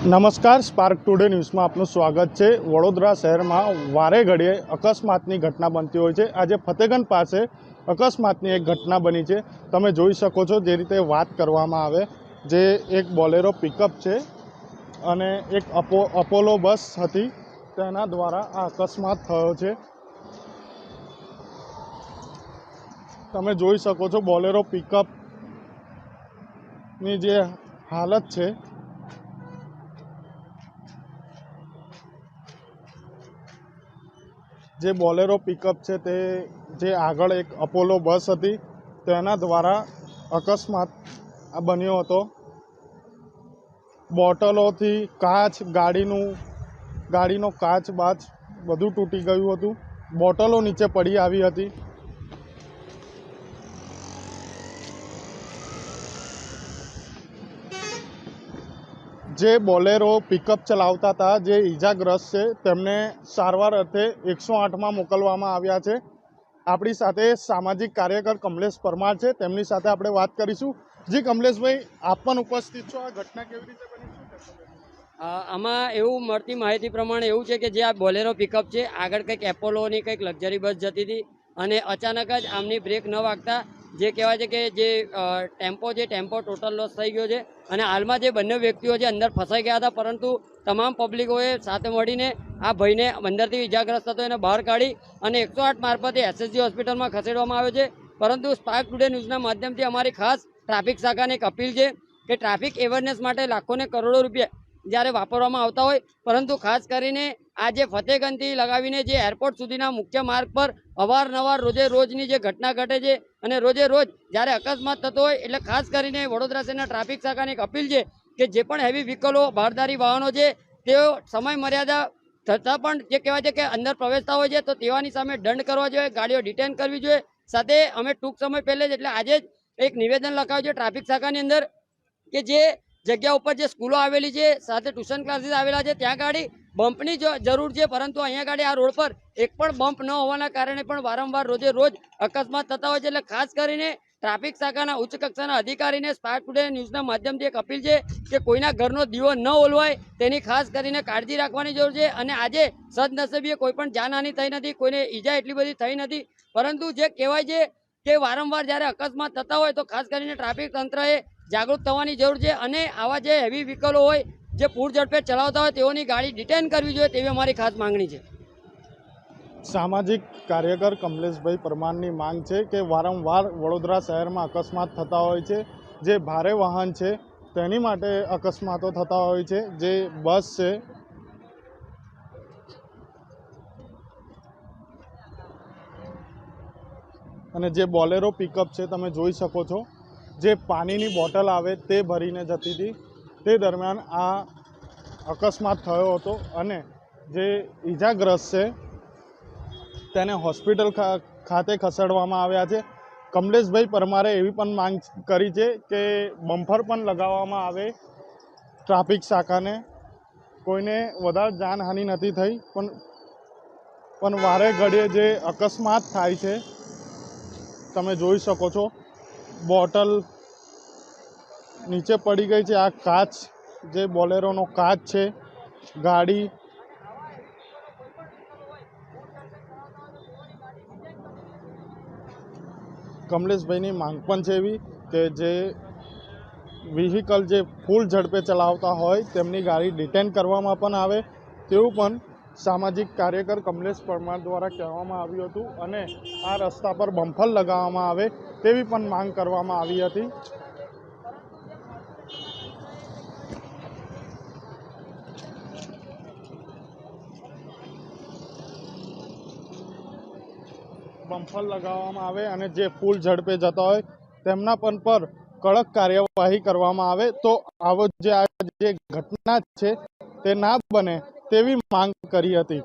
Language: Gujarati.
નમસ્કાર સ્પાર્ક ટુડે ન્યૂઝમાં આપનું સ્વાગત છે. વડોદરા શહેરમાં વારે ઘડીએ અકસ્માતની ઘટના બનતી હોય છે. આજે ફતેગંજ પાસે અકસ્માતની એક ઘટના બની છે. તમે જોઈ શકો છો જે રીતે વાત કરવામાં આવે. જે એક બોલેરો પિકઅપ છે અને એક અપો, અપોલો બસ હતી. તેના દ્વારા આ અકસ્માત થયો છે. તમે જોઈ શકો છો બોલેરો પિકઅપની જે હાલત છે. જે બોલેરો પિકઅપ છે તે જે આગળ એક અપોલો બસ હતી, તેના દ્વારા અકસ્માત આ બન્યો હતો. બોટલોથી કાચ, ગાડીનું, ગાડીનો કાચ બાચ બધું તૂટી ગયું હતું. બોટલો નીચે પડી આવી હતી. જે બોલેરો પિકઅપ ચલાવતા હતા, જે ઈજાગ્રસ્ત છે, તેમને સારવાર અર્થે એકસો આઠમાં મોકલવામાં આવ્યા છે. આપણી સાથે સામાજિક કાર્યકર કમલેશ પરમાર છે. તેમની સાથે આપણે વાત કરીશું. જી કમલેશભાઈ, આપ પણ ઉપસ્થિત છો. આ ઘટના કેવી રીતે આમાં એવું મળતી માહિતી પ્રમાણે એવું છે કે જે આ બોલેરો પિકઅપ છે, આગળ કંઈક એપોલોની કંઈક લક્ઝરી બસ જતી હતી અને અચાનક જ આમની બ્રેક ન વાગતા જે કહેવાય છે કે જે ટેમ્પો છે, ટેમ્પો ટોટલ લોસ થઈ ગયો છે અને હાલમાં જે બંને વ્યક્તિઓ છે અંદર ફસાઈ ગયા હતા, પરંતુ તમામ પબ્લિકોએ સાથે મળીને આ ભાઈને અંદરથી ઇજાગ્રસ્ત હતો, એને બહાર કાઢી અને એકસો આઠ મારફતે એસએસજી હોસ્પિટલમાં ખસેડવામાં આવ્યો છે. પરંતુ સ્પાર્ક ટુડે ન્યૂઝના માધ્યમથી અમારી ખાસ ટ્રાફિક શાખાને એક અપીલ છે કે ટ્રાફિક એવરનેસ માટે લાખોને કરોડો રૂપિયા જ્યારે વાપરવામાં આવતા હોય, પરંતુ ખાસ કરીને આ જે ફતેગંજથી લગાવીને જે એરપોર્ટ સુધીના મુખ્ય માર્ગ પર અવારનવાર રોજે રોજની જે ઘટના ઘટે છે અને રોજે રોજ જ્યારે અકસ્માત થતો હોય એટલે ખાસ કરીને વડોદરા શહેરના ટ્રાફિક શાખાની એક અપીલ છે કે જે પણ હેવી વ્હીકલો ભારદારી વાહનો છે, તેઓ સમય મર્યાદા થતાં પણ જે કહેવાય છે કે અંદર પ્રવેશતા હોય છે, તો તેવાની સામે દંડ કરવા જોઈએ, ગાડીઓ ડિટેન કરવી જોઈએ. સાથે અમે ટૂંક સમય પહેલે જ એટલે આજે જ એક નિવેદન લખાવ્યું છે ટ્રાફિક શાખાની અંદર કે જે જગ્યા ઉપર જે સ્કૂલો આવેલી છે, સાથે ટ્યુશન ક્લાસીસ આવેલા છે, ત્યાં ગાડી બમ્પની જરૂર છે, પરંતુ અહીંયા ગાડી આ રોડ પર એક પણ બમ્પ ન હોવાના કારણે પણ વારંવાર રોજે રોજ અકસ્માત થતા હોય છે. એટલે ખાસ કરીને ટ્રાફિક શાખાના ઉચ્ચ કક્ષાના અધિકારીને સ્પાર્ક ટુડે ન્યૂઝના માધ્યમથી એક અપીલ છે કે કોઈના ઘરનો દીવો ન ઓલવાય. તેની ખાસ કરીને કાળજી રાખવાની જરૂર છે અને આજે સદનસીબીએ કોઈ પણ જાનહાની થઈ નથી, કોઈને ઈજા એટલી બધી થઈ નથી. પરંતુ જે કહેવાય છે કે વારંવાર જ્યારે અકસ્માત થતા હોય તો ખાસ કરીને ટ્રાફિક તંત્રએ જાગૃત થવાની જરૂર છે અને આવા જે હેવી વ્હીકલો હોય જે પૂર ઝડપે ચલાવતા હોય તેઓની ગાડી ડિટેન કરવી જોઈએ તેવી અમારી ખાસ માંગણી છે. સામાજિક કાર્યકર કમલેશભાઈ પરમારની માંગ છે કે વારંવાર વડોદરા શહેરમાં અકસ્માત થતા હોય છે, જે ભારે વાહન છે, તેની માટે અકસ્માતો થતા હોય છે, જે બસ છે. અને જે બોલેરો પિકઅપ છે, તમે જોઈ શકો છો, જે પાણીની બોટલ આવે તે ભરીને જતી હતી. તે દરમિયાન આ અકસ્માત થયો હતો અને જે ઈજાગ્રસ્ત છે, તેને હોસ્પિટલ ખાતે ખસેડવામાં આવ્યા છે. કમલેશભાઈ પરમારે એવી પણ માંગ કરી છે કે બમ્ફર પણ લગાવવામાં આવે ટ્રાફિક શાખાને. કોઈને વધારે જાનહાનિ નથી થઈ, પણ પણ વારે ઘડીએ જે અકસ્માત થાય છે, તમે જોઈ શકો છો, બોટલ નીચે પડી ગઈ છે. આ કાચ જે બોલેરોનો કાચ છે. ગાડી. કમલેશભાઈની માંગ પણ છે એવી કે જે વ્હીકલ જે ફૂલ ઝડપે ચલાવતા હોય તેમની ગાડી ડિટેન કરવામાં પણ આવે. તેવું પણ સામાજિક કાર્યકર કમલેશ પરમાર દ્વારા કહેવામાં આવ્યું હતું અને આ રસ્તા પર બમ્ફર લગાવવામાં આવે તેવી પણ માંગ કરવામાં આવી હતી. બમ્ફર લગાવવામાં આવે અને જે ફૂલ ઝડપે જતા હોય, તેમના પણ પર કડક કાર્યવાહી કરવામાં આવે, તો આવો જે આ જે ઘટના છે તે ના બને તેવી માંગ કરી હતી.